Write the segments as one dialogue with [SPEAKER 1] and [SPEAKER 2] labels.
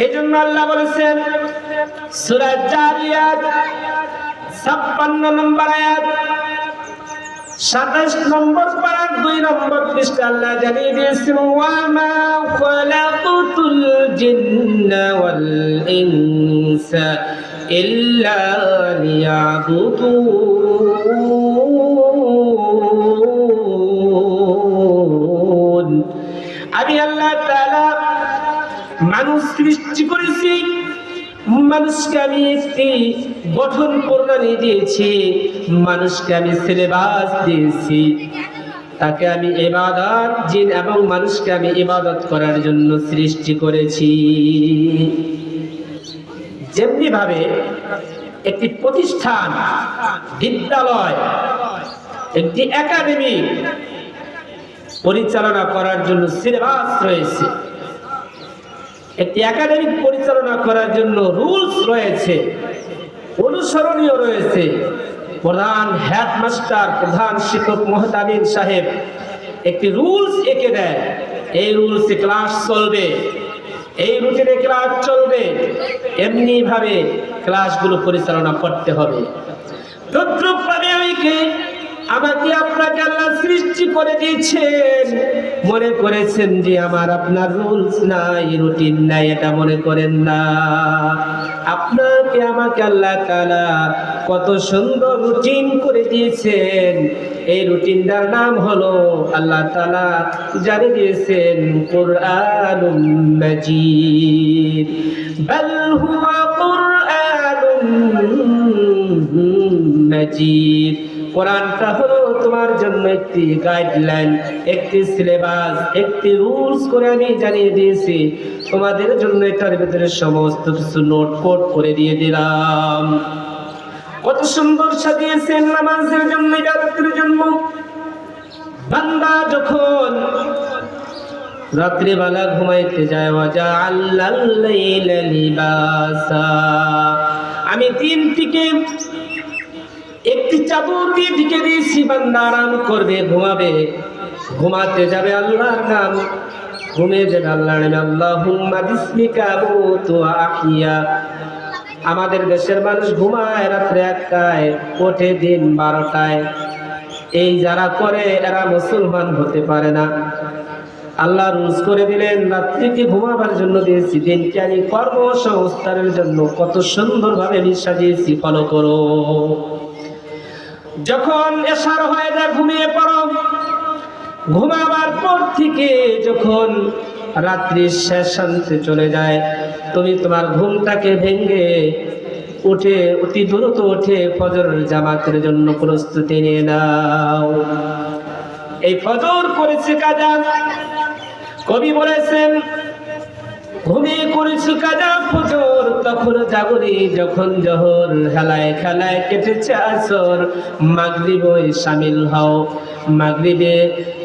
[SPEAKER 1] এই জন্য আল্লাহ বলেছেন, সূরা জারিয়াত 56 নম্বর আয়াত, সাতাশ নম্বর পারা, দুই নম্বর পৃষ্ঠা আল্লাহ জানিয়ে দিয়েছেন, ওয়ামা খলাকুতুল জিন্না ওয়াল ইনসা ইল্লা লিয়াবুদুন। মানুষ সৃষ্টি করেছি, মানুষকে আমি একটি গঠন প্রণালী দিয়েছি, মানুষকে আমি সিলেবাস দিয়েছি। তাকে আমি এবাদত জিন এবং মানুষকে আমি ইবাদত করার জন্য সৃষ্টি করেছি। যেমনি ভাবে একটি প্রতিষ্ঠান, বিদ্যালয়, একটি একাডেমি পরিচালনা করার জন্য সিলেবাস রয়েছে। একটি একাডেমিক পরিচালনা করার জন্য রুলস রয়েছে, অনুসরণীয় রয়েছে। প্রধান হেডমাস্টার, প্রধান শিক্ষক মোহতামিন সাহেব একটি রুলস এঁকে দেয় এই রুলসে ক্লাস চলবে, এই রুটিনে ক্লাস চলবে এমনি ভাবে ক্লাসগুলো পরিচালনা করতে হবে। তদ্রুপভাবে আমাকে আমাকে আপনাকে আল্লাহ সৃষ্টি করে দিয়েছেন? মনে করেছেন যে আমার আপনার রুলস নাই, রুটিন নাই, এটা মনে করেন না। আপনাকে, আমাকে আল্লাহ তাআলা কত সুন্দর রুটিন করে দিয়েছেন। এই রুটিনটার নাম হলো আল্লাহ তালা জানি দিয়েছেন, কোরআনুম মাজিদ। বাল হুয়া কোরআনুম মাজিদ। কোরআনটা হলো তোমার জন্য একটি গাইডলাইন একটি সিলেবাস একটি রুলস করে আমি জানিয়ে দিয়েছি। তোমাদের জন্য এটার ভিতরে সমস্ত কিছু নোট কোট করে দিয়ে দিলাম। কত সুন্দর সাজিয়েছেন নামাজের জন্য ইবাদতের জন্য। বান্দা যখন রাত্রিবেলা ঘুমাইতে যায় ওয়াজা আল্লাহ আমি দিন থেকে একটি চাদর দিয়ে ঢেকে দিয়েছি আরাম করবে, ঘুমাবে। ঘুমাতে যাবে আল্লাহর নাম। ঘুমিয়ে যাবে আল্লাহর নাম, আল্লাহুম্মা আমাদের দেশের মানুষ ঘুমায় রাত্রে একটায়, ওঠে দিন বারোটায়। এই যারা করে, এরা মুসলমান হতে পারে না। আল্লাহ রুজ করে দিলেন, রাত্রিকে ঘুমাবার জন্য দিয়েছি, দিনকে আমি কর্মসংস্থানের জন্য কত সুন্দরভাবে আমি দিয়েছি ফলো করো। যখন এসার হয়ে যায়, ঘুমিয়ে পড়ো। ঘুমাবার পর থেকে যখন রাত্রির শেষ শান্তি চলে যায়, তুমি তোমার ঘুমটাকে ভেঙে উঠে, অতি দ্রুত উঠে ফজর জামাতের জন্য প্রস্তুতি নিয়ে নাও। এই ফজর করেছে কাজা? কবি বলেছেন ঘুমিয়ে করেছি কাজা ফজর। তখন জাগরি যখন জহর, হেলায় খেলায় কেটেছে আসর। মাগরিব সামিল হও। মাগরিবে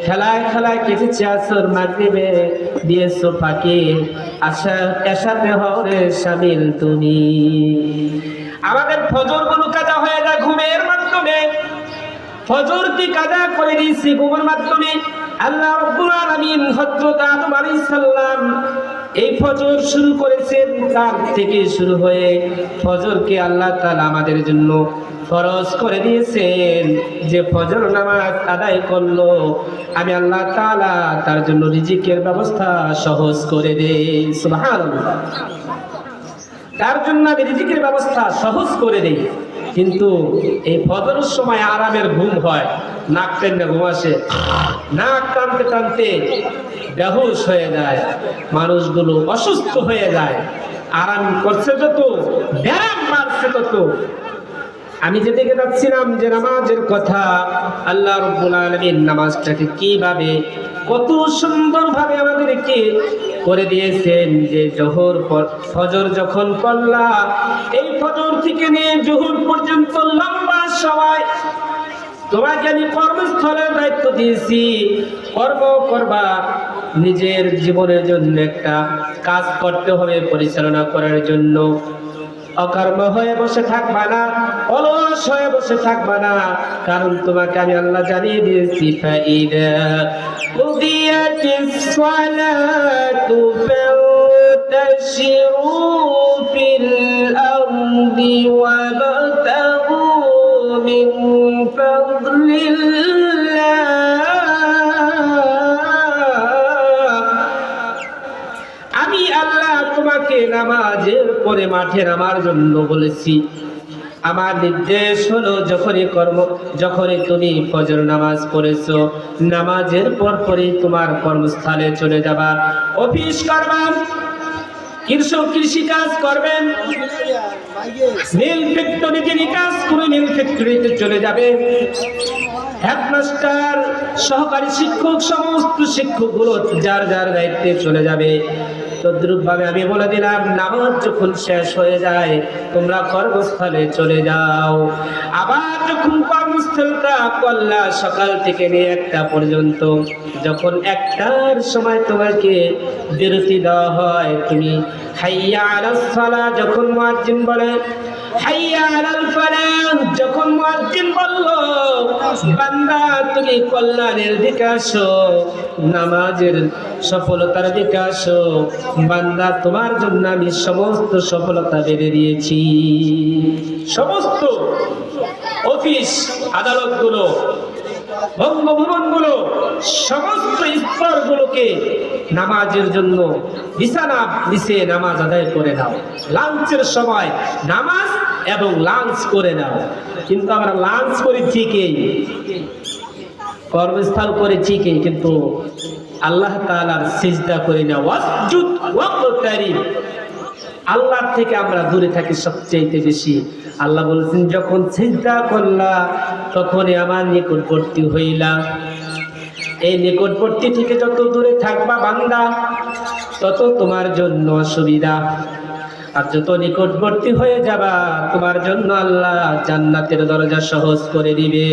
[SPEAKER 1] খেলায় খেলায় কেটেছে আসর, মাগরিবে দিয়েছ ফাঁকি। আশা এসাতে রে সামিল তুমি। আমাদের ফজরগুলো কাজা হয়ে যায় ঘুমের মাধ্যমে। ফজর কি কাজা করে দিয়েছি ঘুমের মাধ্যমে? আল্লাহ রব্বুল আলামিন হযরত আদম আলাইহিস সালাম এই ফজর শুরু করেছেন, তার থেকে শুরু হয়ে ফজরকে আল্লাহ তাআলা আমাদের জন্য ফরজ করে দিয়েছেন। যে ফজর নামাজ আদায় করল, আমি আল্লাহ তাআলা তার জন্য রিজিকের ব্যবস্থা সহজ করে দেই। তার জন্য আমি রিজিকের ব্যবস্থা সহজ করে দেই। কিন্তু এই ফজরের সময় আরামের ঘুম হয়। নাক টেনে ঘুম আসে নাক টানতে টানতে বেহুশ হয়ে যায়। মানুষগুলো অসুস্থ হয়ে যায়। আরাম করছে যত, ব্যায়াম মারছে তত। আমি যেদিকে যাচ্ছিলাম যে নামাজের কথা, আল্লাহ রব্বুল আলমীর নামাজটাকে কীভাবে, কত সুন্দরভাবে আমাদেরকে করে দিয়েছেন যে জোহর ফজর যখন পড়লা এই ফজর থেকে নিয়ে জোহর পর্যন্ত লম্বা সময় তোমাকে আমি কর্মস্থলের দায়িত্ব দিয়েছি কর্ম করবা নিজের জীবনের জন্য একটা কাজ করতে হবে পরিচালনা করার জন্য অকর্ম হয়ে বসে থাকবা না অলস হয়ে বসে থাকবা না কারণ তোমাকে আমি আল্লাহ জানিয়ে দিয়েছি ফাইদা উদিয়াতিস সালাতু ফান্তাশিরু فسيروا في الأرض وابتغوا من فضل الله আমি আল্লাহ তোমাকে নামাজের পরে মাঠে নামার জন্য বলেছি আমার নির্দেশ হলো যখনই কর্ম যখনই তুমি ফজর নামাজ পড়েছো নামাজের পর পরই তোমার কর্মস্থলে চলে যাবা অফিস করবা কৃষক কৃষি কাজ করবেন। মিল ফ্যাক্টরি যিনি কাজ করে মিল ফ্যাক্টরিতে চলে যাবে। হেডমাস্টার, সহকারী শিক্ষক, সমস্ত শিক্ষকগুলো যার যার দায়িত্বে চলে যাবে। তদ্রুপ ভাবে আমি বলে দিলাম, নামাজ যখন শেষ হয়ে যায়, তোমরা কর্মস্থলে চলে যাও। আবার যখন কর্মস্থলটা করলা সকাল থেকে নিয়ে একটা পর্যন্ত। যখন একটার সময় তোমাকে বিরতি দেওয়া হয়, তুমি হাইয়া আলাস যখন মুয়াজ্জিন বলে, হাইয়া আলাল যখন মুয়াজ্জিন বলল, বান্দা, তুমি কল্যাণের দিকে আসো, নামাজের সফলতার দিকে আসো, বান্দা, তোমার জন্য আমি সমস্ত সফলতা বেড়ে দিয়েছি। সমস্ত? অফিস? আদালতগুলো, বঙ্গভবনগুলো, সমস্ত স্তরগুলোকে নামাজের জন্য বিছানা দিছে নামাজ আদায় করে নাও। লাঞ্চের সময় নামাজ এবং লাঞ্চ করে নাও। কিন্তু আমরা লাঞ্চ করি ঠিকই, কর্মস্থল করে ঠিকই, কিন্তু আল্লাহ তাআলার সিজদা করি না। ওয়াসজুদ ওয়াকতারিব। আল্লাহ থেকে আমরা দূরে থাকি সবচেয়ে বেশি। আল্লাহ বলছেন, যখন চিন্তা করলা, তখনই আমার নিকটবর্তী হইলা। এই নিকটবর্তী থেকে যত দূরে থাকবা বান্দা, তত তোমার জন্য অসুবিধা। আর যত নিকটবর্তী হয়ে যাবা, তোমার জন্য আল্লাহ জান্নাতের দরজা সহজ করে দিবে।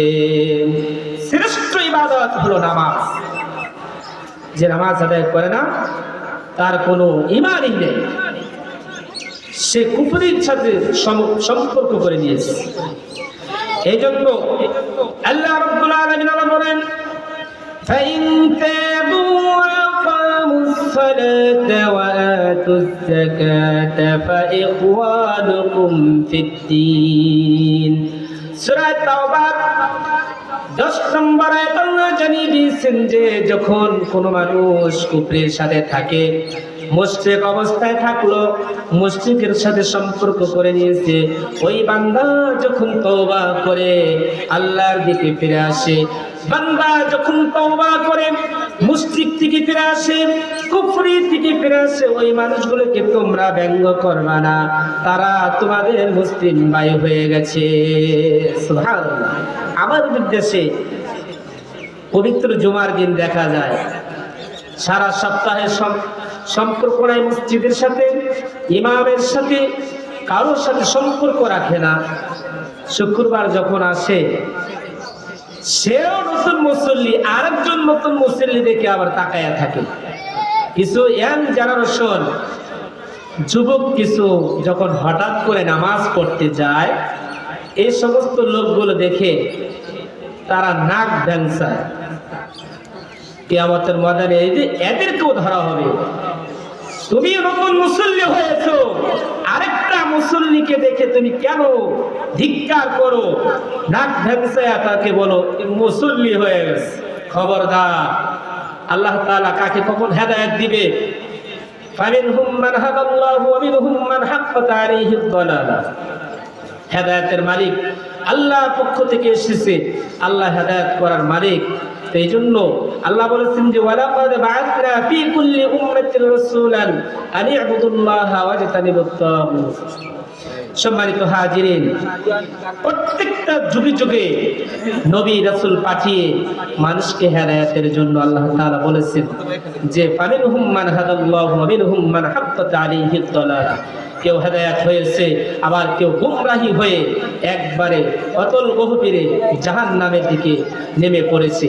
[SPEAKER 1] শ্রেষ্ঠ ইবাদত হলো নামাজ। যে নামাজ আদায় করে না, তার কোনো ইমানই নেই। সে কুপুরির সাথে সম- সম্পর্ক করে নিয়েছে এই জন্য আল্লাহ রব্বুল আলামিন আল্লাহ বলেন فإن تابوا وأقاموا الصلاة وآتوا الزكاة فإخوانكم في الدين সূরা তাওবা দশ নম্বর আয়াত আল্লাহ জানিয়ে দিয়েছেন যে যখন কোনো মানুষ কুফরের সাথে থাকে মুশরিক অবস্থায় থাকল মুশরিকের সাথে সম্পর্ক করে নিয়েছে। ওই বান্দা যখন তওবা করে, আল্লাহর দিকে ফিরে আসে। বান্দা যখন তওবা করে মুশরিক থেকে ফিরে আসে, কুফরি থেকে ফিরে আসে, ওই মানুষগুলোকে তোমরা ব্যঙ্গ করবা না। তারা তোমাদের মুসলিম ভাই হয়ে গেছে। আমাদের দেশে পবিত্র জুমার দিন দেখা যায়। সারা সপ্তাহে সম- সম্পর্ক নাই মসজিদের সাথে, ইমামের সাথে, কারোর সাথে সম্পর্ক রাখে না। শুক্রবার যখন আসে, সেও নতুন মুসল্লি, আরেকজন নতুন মুসল্লি দেখে আবার তাকায়া থাকে। কিছু ইয়াং জেনারেশন, যুবক কিছু যখন হঠাৎ করে নামাজ পড়তে যায়, এই সমস্ত লোকগুলো দেখে তারা নাক ভ্যাংসায় কেয়ামতের ময়দানে এদেরকেও ধরা হবে। তুমি নতুন মুসল্লি হয়েছ। আরেকটা মুসল্লিকে দেখে তুমি কেন ধিকার করো? ডাক ভ্যাবসায়া তাকে বলো? মুসল্লি হয়ে গেছে। খবরদার, আল্লাহ তাআলা কাকে কখন হেদায়ত দিবে? ফামিনহুম মান মালিক আল্লাহর পক্ষ থেকে এসেছে। আল্লাহ হেদায়ত করার মালিক। এই জন্য আল্লাহ বলেছেন যে, ওয়ালাকাদ বাআথনা ফি কুল্লি উম্মাতির রাসূলান আন ইবুদুল্লাহা ওয়াজতানিবুত তাগুত সম্মানিত হাজিরিন, প্রত্যেকটা যুগে যুগে নবী রাসূল পাঠিয়ে মানুষকে হেদায়েতের জন্য আল্লাহ তাআলা বলেছেন যে, ফামিনহুম মান হাদাল্লাহু ওয়া মিনহুম মান হাক্কাত আলাইহি দালালা কেউ হেদায়াত হয়েছে, আবার কেউ গুমরাহি হয়ে একবারে অতল গভীরে জাহান নামের দিকে নেমে পড়েছে।